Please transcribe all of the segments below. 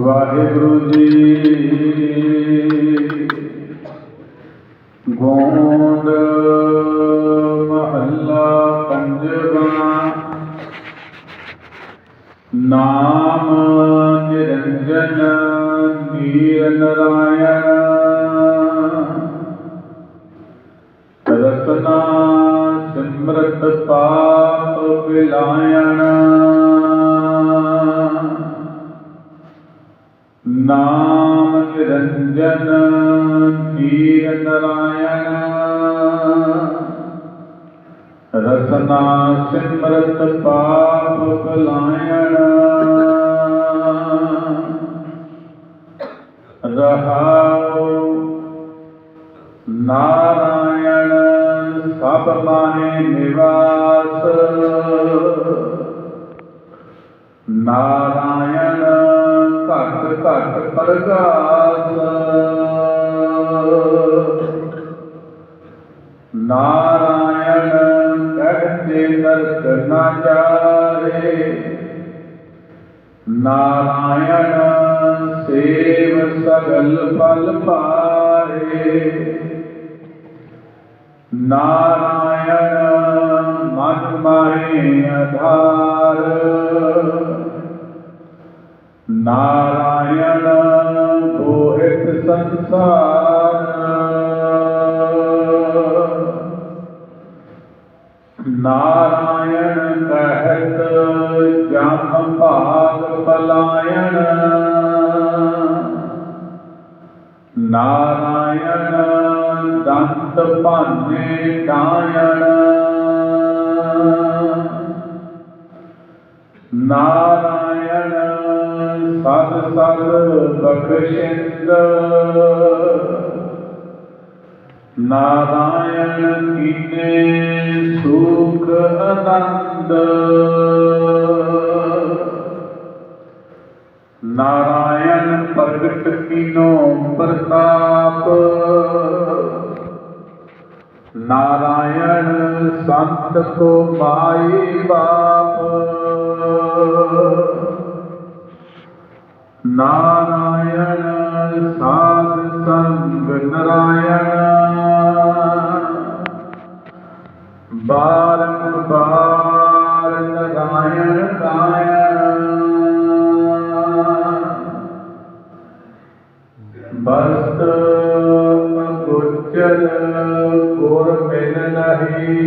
ਵਾਹਿਗੁਰੂ ਜੀ। ਗੋਂਡ ਮਹੱਲਾ ਪੰਜਵਾਂ। ਨਾਮ ਨਿਰੰਜਨ ਨੀਰ ਨਰਾਇਣ। ਰਤਨਾ ਸਿਮਰਤ ਪਾਪ ਵਿਲਾਇਣ ਨਾਮ ਨਿਰੰਜਨ ਨੀਰ ਨਰਾਇਣ। ਰਸਨਾ ਸਿਮਰਤ ਪਾਪ ਬਲਾਇਣ। ਰਹਾਉ ਨਾਰਾਇਣ ਸਭ ਮਾਹੇ ਨਿਵਾਸ। ਨਾਰਾਇਣ ਘਟ ਘਟ ਪ੍ਰਗਾਸ ਨਾਰਾਇਣ ਕਹਤੇ ਨਰਕ ਨਾ ਜਾਰੇ ਨਾਰਾਇਣ ਸੇਵ ਸਗਲ ਫਲ ਪਾਰੇ ਨਾਰਾਇਣ ਮਨ ਮਾਹੇ ਆਧਾਰ ਨਾਰਾਇਣ ਸੰਸਾਰ। ਨਾਰਾਇਣ ਕਹਿਤ ਜਮ ਭਾਗ ਪਲਾਇਣ। ਨਾਰਾਇਣ ਦੰਤ ਭਾਨੇ ਡਾਇਣ। ਨਾਰਾਇਣ ਸਦ ਸਦ ਬਖਸ਼ਿੰਦ ਨਾਰਾਇਣ ਕੀਨੇ ਸੁਖ ਆਨੰਦ। ਨਾਰਾਇਣ ਪ੍ਰਗਟ ਕੀਨੋ ਪ੍ਰਤਾਪ। ਨਾਰਾਇਣ ਸੰਤ ਕੋ ਮਾਈ ਬਾਪ। ਨਾਰਾਇਣ ਸਾਧ ਸੰਗ ਨਰਾਇਣ ਬਾਰੰਗ ਬਾਰ ਨਾਰਾਇਣ ਕਾਇਣ ਬਸਤ ਗੁਚਰ ਗੁਰ ਮਿਲ ਨਹੀਂ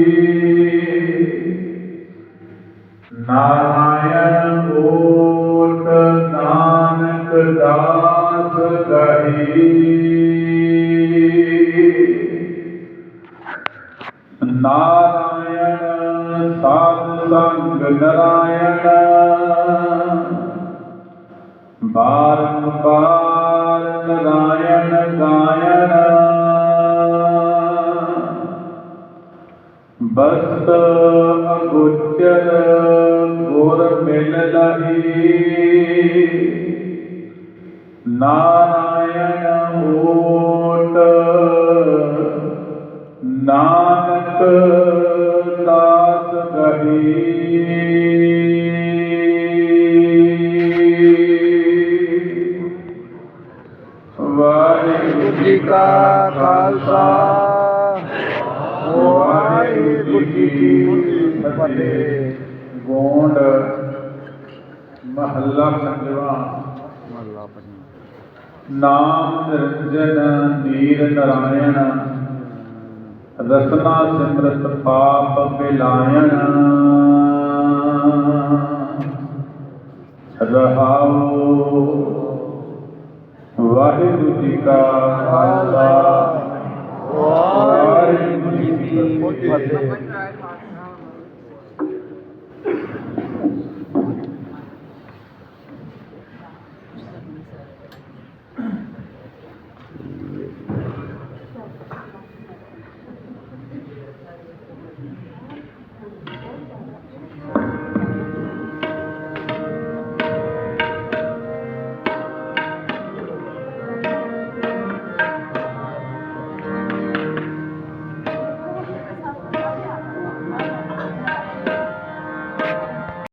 ਨਾਰਾਇਣ ਓਟ ਨਾਰਾਇਣ ਸਾਧ ਸੰਗ ਨਰਾਇਣ। ਬਾਰੰਬਾਰ ਨਰਾਇਣ ਗਾਇਣ। ਬਸਤ ਅਗੋਚਰ ਗੁਰ ਮਿਲ ਲਹੀ ਨਾਰਾਇਣ ਦਾਸ ਗਹੀ ਵਾਹਿਗੁਰੂ ਜੀ ਕਾ ਖਾਲਸਾ। ਵਾਹਿਗੁਰੂ ਜੀ ਕੀ ਫਤਿਹ। ਗੋਂਡ ਮਹੱਲਾ ਪੰਜਵਾਂ। ਮਹਲਾ ਪੰਜਵਾਂ। ਨਾਮ ਨਿਰੰਜਨ ਨੀਰ ਨਰਾਇਣ। رتنا سمرت پاپ پلائن رہا واگ جا آ